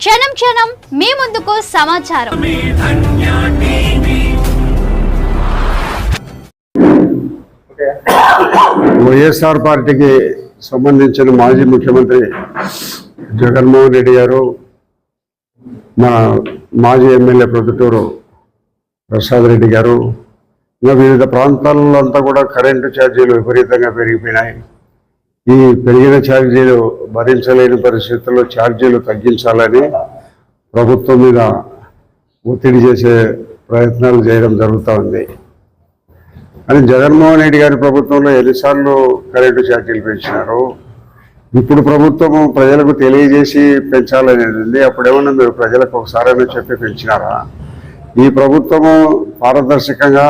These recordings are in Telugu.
క్షణం క్షణం మీ ముందుకు సమాచారం. వైఎస్ఆర్ పార్టీకి సంబంధించిన మాజీ ముఖ్యమంత్రి జగన్మోహన్ రెడ్డి గారు మన మాజీ ఎమ్మెల్యే ప్రొద్దుటూరు ప్రసాద్ రెడ్డి గారు ఇంకా వివిధ ప్రాంతాల్లో అంతా కూడా కరెంటు ఛార్జీలు విపరీతంగా పెరిగిపోయినాయి. ఈ పెరిగిన ఛార్జీలు భరించలేని పరిస్థితుల్లో ఛార్జీలు తగ్గించాలని ప్రభుత్వం మీద ఒత్తిడి చేసే ప్రయత్నాలు చేయడం జరుగుతూ ఉంది. అని జగన్మోహన్ రెడ్డి గారి ప్రభుత్వంలో ఎన్నిసార్లు కరెంటు ఛార్జీలు పెంచినారు. ఇప్పుడు ప్రభుత్వం ప్రజలకు తెలియజేసి పెంచాలనేది అప్పుడేమన్నా మీరు ప్రజలకు ఒకసారైనా చెప్పి పెంచినారా? ఈ ప్రభుత్వము పారదర్శకంగా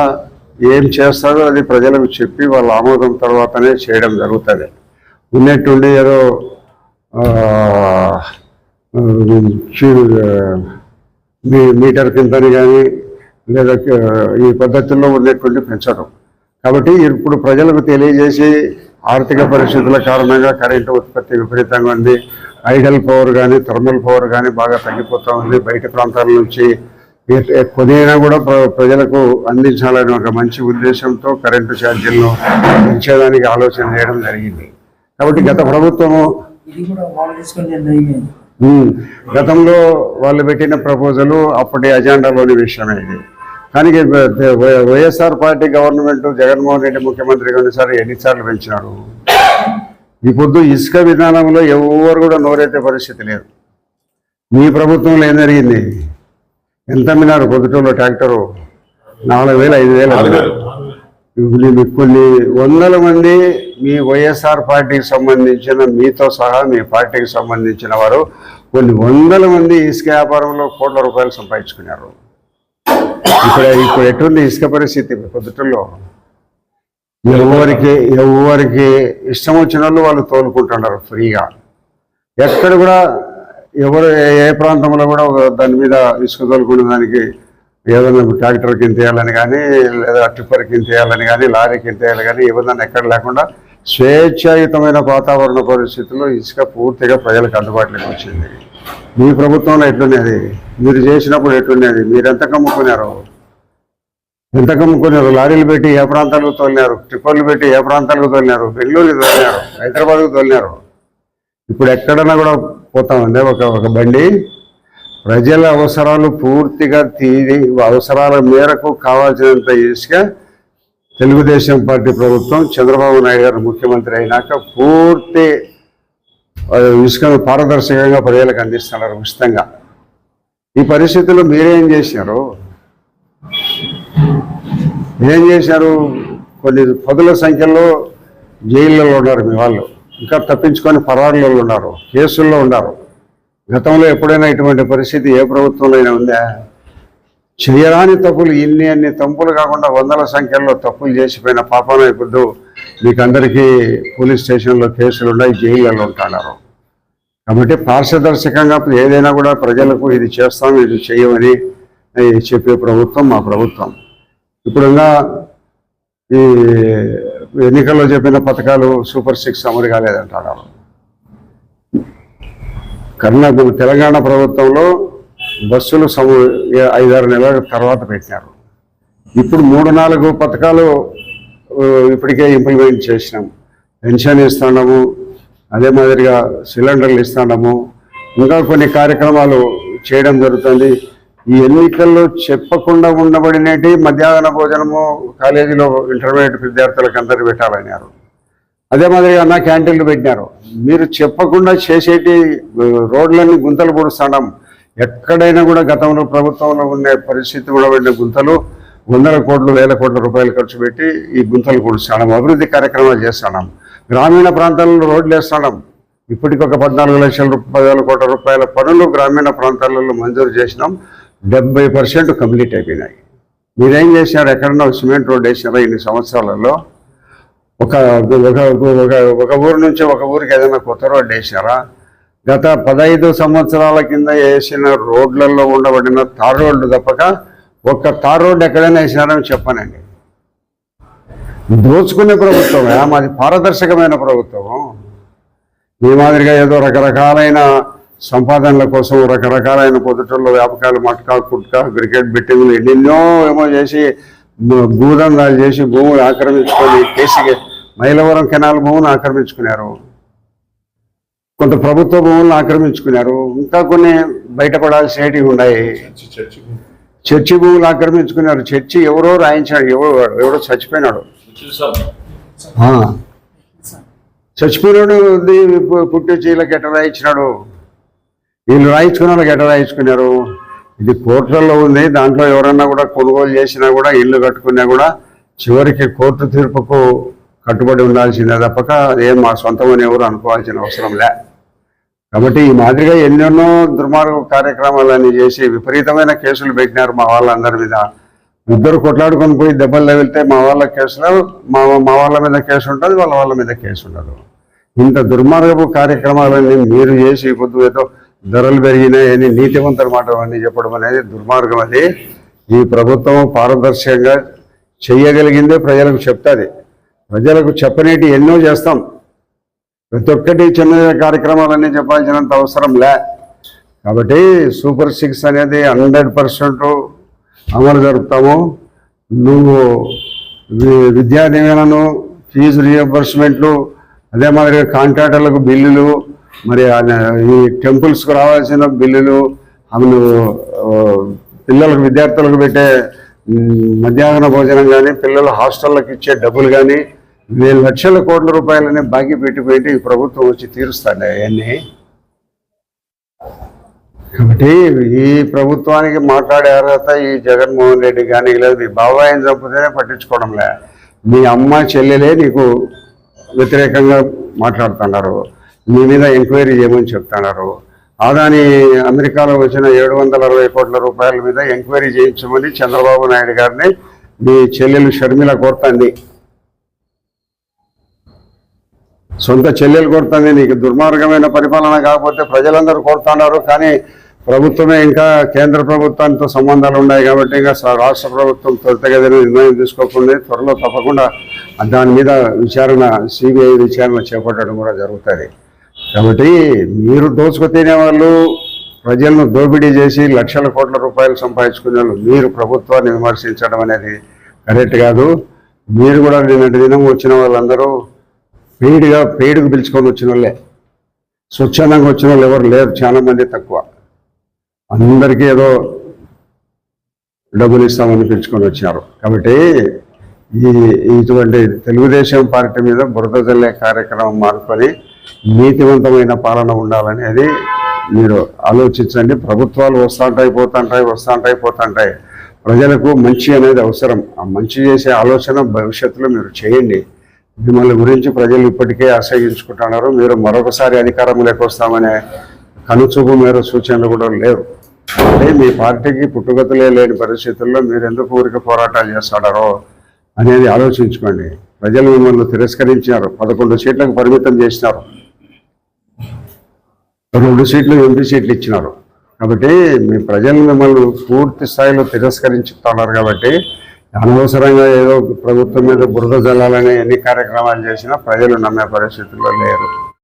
ఏం చేస్తారో అది ప్రజలకు చెప్పి వాళ్ళ ఆమోదం తర్వాతనే చేయడం జరుగుతుంది. ఉన్నట్టుండి ఏదో మీ- మీటర్ కిందని కానీ లేదా ఈ పద్ధతుల్లో ఉండేటువంటి పెంచడం. కాబట్టి ఇప్పుడు ప్రజలకు తెలియజేసి ఆర్థిక పరిస్థితుల కారణంగా కరెంటు ఉత్పత్తి విపరీతంగా ఉంది. ఐడల్ పవర్ కానీ థర్మల్ పవర్ కానీ బాగా తగ్గిపోతూ ఉంది. బయట ప్రాంతాల నుంచి ఏ- కూడా ప్రజలకు అందించాలనే ఒక మంచి ఉద్దేశంతో కరెంటు ఛార్జీలను పెంచేదానికి ఆలోచన చేయడం జరిగింది. కాబట్టి గత ప్రభుత్వము గతంలో వాళ్ళు పెట్టిన ప్రపోజల్ అప్పటి అజెండాలోని విషయమే ఇది. కానీ YSR party government Jaganmohan Reddy ముఖ్యమంత్రిగా ఉన్నసారి ఎన్నిసార్లు పెంచినారు ఈ పొద్దు ఇసుక విధానంలో ఎవరు కూడా నోరెత్తే పరిస్థితి లేదు. మీ ప్రభుత్వంలో ఏం జరిగింది? ఎంత అమ్మినారు పొద్దుటూరులో ట్రాక్టరు? నాలుగు వేలు ఐదు వేలు కొన్ని వందల మంది మీ వైఎస్ఆర్ పార్టీకి సంబంధించిన మీతో సహా మీ పార్టీకి సంబంధించిన వారు కొన్ని వందల మంది ఇసుక వ్యాపారంలో కోట్ల రూపాయలు సంపాదించుకున్నారు. ఇక్కడ ఇప్పుడు ఎటువంటి ఇసుక పరిస్థితి పొద్దుటల్లో? ఎవరికి ఎవరికి ఇష్టం వచ్చిన వాళ్ళు వాళ్ళు తోలుకుంటున్నారు ఫ్రీగా. ఎక్కడ కూడా ఎవరు ఏ- ప్రాంతంలో కూడా దాని మీద ఇసుక తోలుకునే దానికి ఏదైనా ట్రాక్టర్ కింద వేయాలని కానీ లేదా ట్రిప్పర్ కింద వేయాలని కానీ లారీ కింద వేయాలి కానీ ఏదైనా ఎక్కడ లేకుండా స్వేచ్ఛాయుతమైన వాతావరణ పరిస్థితుల్లో ఇసుక పూర్తిగా ప్రజలకు అందుబాటులోకి వచ్చింది. మీ ప్రభుత్వంలో ఎట్లున్నది? మీరు చేసినప్పుడు ఎట్లున్నది? మీరు ఎంత కమ్ముకున్నారు? ఎంత కమ్ముకున్నారు? లారీలు పెట్టి ఏ ప్రాంతాలకు తోలినారు? టిప్పర్లు పెట్టి ఏ ప్రాంతాలకు తోలినారు? బెంగళూరుకి తోలినారు? హైదరాబాద్కు తోలినారు? ఇప్పుడు ఎక్కడన్నా కూడా పోతా ఉంది? ఒక ఒక బండి ప్రజల అవసరాలు పూర్తిగా తీరి అవసరాల మేరకు కావాల్సినంత ఇసుక తెలుగుదేశం పార్టీ ప్రభుత్వం చంద్రబాబు నాయుడు గారు ముఖ్యమంత్రి అయినాక పూర్తి ఇసుకను పారదర్శకంగా ప్రజలకు అందిస్తున్నారు ఉచితంగా. ఈ పరిస్థితుల్లో మీరేం చేశారు? ఏం చేశారు? కొన్ని పదుల సంఖ్యలో జైళ్ళలో ఉన్నారు మీ వాళ్ళు. ఇంకా తప్పించుకొని పరారులలో ఉన్నారు కేసుల్లో ఉన్నారు. గతంలో ఎప్పుడైనా ఇటువంటి పరిస్థితి ఏ ప్రభుత్వంలో అయినా ఉందా? చేయరాని తప్పులు ఇన్ని అన్ని తప్పులు కాకుండా వందల సంఖ్యలో తప్పులు చేసిపోయిన పాపన ఇప్పుడు మీకు అందరికీ పోలీస్ స్టేషన్లో కేసులు ఉన్నాయి జైళ్ళలో ఉంటున్నారు. కాబట్టి పారదర్శకంగా ఏదైనా కూడా ప్రజలకు ఇది చేస్తాం ఇది చేయమని చెప్పే ప్రభుత్వం మా ప్రభుత్వం. ఇప్పుడు ఈ ఎన్నికల్లో చెప్పిన పథకాలు సూపర్ సిక్స్ అమలు కాలేదంటారు కర్ణాటక తెలంగాణ ప్రభుత్వంలో బస్సులు సమ ఐదారు నెలల తర్వాత పెట్టినారు. ఇప్పుడు మూడు నాలుగు పథకాలు ఇప్పటికే ఇంప్లిమెంట్ చేసినాం. పెన్షన్ ఇస్తున్నాము అదే మాదిరిగా సిలిండర్లు ఇస్తున్నాము ఇంకా కొన్ని కార్యక్రమాలు చేయడం జరుగుతుంది. ఈ ఎన్నికల్లో చెప్పకుండా ఉండబడినటి మధ్యాహ్న భోజనము కాలేజీలో ఇంటర్మీడియట్ విద్యార్థులకు అందరు పెట్టాలన్నారు. అదే మాదిరిగా నా క్యాంటీన్లు పెట్టినారు. మీరు చెప్పకుండా చేసేటి రోడ్లన్నీ గుంతలు పొడుస్తాం ఎక్కడైనా కూడా గతంలో ప్రభుత్వంలో ఉండే పరిస్థితి కూడా ఉండే గుంతలు వందల కోట్లు వేల కోట్ల రూపాయలు ఖర్చు పెట్టి ఈ గుంతలు పొడుస్తున్నాం అభివృద్ధి కార్యక్రమాలు చేస్తున్నాం గ్రామీణ ప్రాంతాలలో రోడ్లు వేస్తున్నాం ఇప్పటికి ఒక పద్నాలుగు లక్షల పదివేల కోట్ల రూపాయల పనులు గ్రామీణ ప్రాంతాలలో మంజూరు చేసినాం. డెబ్బై పర్సెంట్ కంప్లీట్ అయిపోయినాయి. మీరేం చేశారు ఎక్కడన్నా సిమెంట్ రోడ్ వేసినారా? ఇన్ని సంవత్సరాలలో? ఒక ఒక ఒక ఒక ఊరు నుంచి ఒక ఊరికి ఏదైనా కొత్త రోడ్డు వేసినారా? గత పదహైదు సంవత్సరాల కింద వేసిన రోడ్లలో ఉండబడిన తార్ రోడ్డు తప్పక ఒక్క తార్ రోడ్డు ఎక్కడైనా వేసినారని చెప్పనండి. దోచుకునే ప్రభుత్వమే? మాది పారదర్శకమైన ప్రభుత్వం మీ మాదిరిగా ఏదో రకరకాలైన సంపాదనల కోసం రకరకాలైన పొద్దుటల్లో వ్యాపకాలు మట్కా కుట్కా క్రికెట్ బెట్టింగ్లు ఎన్నెన్నో ఏమో చేసి భూదందాలు చేసి భూములు ఆక్రమించుకొని కేసీగా మైలవరం కెనాల్ భూములు ఆక్రమించుకున్నారు. కొంత ప్రభుత్వ భూములను ఆక్రమించుకున్నారు. ఇంకా కొన్ని బయటపడాల్సినవి ఉన్నాయి. చర్చి భూములు. ఆక్రమించుకున్నారు. చర్చి ఎవరో రాయించాడు ఎవరో ఎవడో చచ్చిపోయినాడు. చచ్చిపోయినాడు పుట్టి చీలకు ఎట్ట రాయించినాడు? వీళ్ళు రాయించుకున్న వాళ్ళకి ఎట్ట రాయించుకున్నారు? ఇది కోర్టులలో ఉంది. దాంట్లో ఎవరన్నా కూడా కొనుగోలు చేసినా కూడా ఇల్లు కట్టుకున్నా కూడా చివరికి కోర్టు తీర్పుకు కట్టుబడి ఉండాల్సిందే తప్పక. ఏం మా సొంతమని ఎవరు అనుకోవాల్సిన అవసరం లే. కాబట్టి ఈ మాదిరిగా ఎన్నెన్నో దుర్మార్గ కార్యక్రమాలన్నీ చేసి విపరీతమైన కేసులు పెట్టినారు మా వాళ్ళందరి మీద. ఇద్దరు కొట్లాడుకొని పోయి దెబ్బలు తగిలితే మా వాళ్ళ కేసులో మా మా వాళ్ళ మీద కేసు ఉంటుంది వాళ్ళ వాళ్ళ మీద కేసు ఉండదు. ఇంత దుర్మార్గపు కార్యక్రమాలన్నీ మీరు చేసి పొద్దు ఏదో ధరలు పెరిగినాయని నీతివంతుల మాట అన్నీ చెప్పడం అనేది దుర్మార్గం అది ఈ ప్రభుత్వం పారదర్శకంగా చేయగలిగిందే ప్రజలకు చెప్తుంది. ప్రజలకు చెప్పనేటి ఎన్నో చేస్తాం. ప్రతి ఒక్కటి చిన్న కార్యక్రమాలన్నీ చెప్పాల్సినంత అవసరం లే. కాబట్టి సూపర్ సిక్స్ అనేది హండ్రెడ్ పర్సెంట్ అమలు జరుపుతాము. నువ్వు విద్యా దీవెనను ఫీజు రియంబర్స్మెంట్లు అదే మాదిరిగా కాంట్రాక్టర్లకు బిల్లులు మరి ఈ టెంపుల్స్కు రావాల్సిన బిల్లులు అవి పిల్లలకు విద్యార్థులకు పెట్టే మధ్యాహ్న భోజనం కానీ పిల్లలు హాస్టళ్ళకి ఇచ్చే డబ్బులు కానీ వేల లక్షల కోట్ల రూపాయలనే బాకీ పెట్టి పెట్టి ఈ ప్రభుత్వం వచ్చి తీరుస్తాడు అవన్నీ కాబట్టి ఈ ప్రభుత్వానికి మాట్లాడే అర్హత ఈ జగన్మోహన్ రెడ్డి కానీ లేదు. మీ బాబాయిని చంపితేనే పట్టించుకోవడంలే. మీ అమ్మ చెల్లెలే నీకు వ్యతిరేకంగా మాట్లాడుతున్నారు. మీ మీద ఎంక్వైరీ చేయమని చెప్తున్నారు. ఆదాని అమెరికాలో వచ్చిన ఏడు వందల అరవై కోట్ల రూపాయల మీద ఎంక్వైరీ చేయించమని చంద్రబాబు నాయుడు గారిని మీ చెల్లెలు షర్మిల కోరుతుంది. సొంత చెల్లెలు కొడుతుంది నీకు దుర్మార్గమైన పరిపాలన కాకపోతే ప్రజలందరూ కోరుతున్నారు. కానీ ప్రభుత్వమే ఇంకా కేంద్ర ప్రభుత్వంతో సంబంధాలు ఉన్నాయి కాబట్టి ఇంకా రాష్ట్ర ప్రభుత్వం త్వరితగతిన నిర్ణయం తీసుకోకుండా త్వరలో తప్పకుండా దాని మీద విచారణ సిబిఐ విచారణ చేపట్టడం కూడా జరుగుతుంది. కాబట్టి మీరు దోచుకు తినే వాళ్ళు ప్రజలను దోపిడీ చేసి లక్షల కోట్ల రూపాయలు సంపాదించుకునే వాళ్ళు మీరు ప్రభుత్వాన్ని విమర్శించడం అనేది కరెక్ట్ కాదు. మీరు కూడా నిన్నటి దినం వచ్చిన వాళ్ళందరూ పెయిడ్గా పెయిడ్కి పిలుచుకొని వచ్చిన వాళ్ళే. స్వచ్ఛందంగా వచ్చిన వాళ్ళు ఎవరు లేరు చాలా మంది తక్కువ. అందరికీ ఏదో డబ్బులు ఇస్తామని పిలుచుకొని వచ్చినారు. కాబట్టి ఈ ఇటువంటి తెలుగుదేశం పార్టీ మీద బురద జల్లే కార్యక్రమం మార్చుకొని నీతివంతమైన పాలన ఉండాలని అది మీరు ఆలోచించండి. ప్రభుత్వాలు వస్తుంటాయి పోతుంటాయి వస్తుంటాయి పోతుంటాయి. ప్రజలకు మంచి అనేది అవసరం. ఆ మంచి చేసే ఆలోచన భవిష్యత్తులో మీరు చేయండి. మిమ్మల్ని గురించి ప్రజలు ఇప్పటికే ఆశ్రయించుకుంటున్నారు. మీరు మరొకసారి అధికారంలోకి వస్తామనే కనుచూపు మేర సూచనలు కూడా లేవు. అంటే మీ పార్టీకి పుట్టుగతులే లేని పరిస్థితుల్లో మీరు ఎందుకు ఊరికి పోరాటాలు చేస్తున్నారో అనేది ఆలోచించుకోండి. ప్రజలు మిమ్మల్ని తిరస్కరించినారు. పదకొండు సీట్లకు పరిమితం చేసినారు. రెండు సీట్లు ఎంపీ సీట్లు ఇచ్చినారు. కాబట్టి మీ ప్రజలు మిమ్మల్ని పూర్తి స్థాయిలో తిరస్కరించుతున్నారు కాబట్టి అనవసరంగా ఏదో ప్రభుత్వం మీద బురద జల్లాలని ఎన్ని కార్యక్రమాలు చేసినా ప్రజలు నమ్మే పరిస్థితుల్లో లేరు.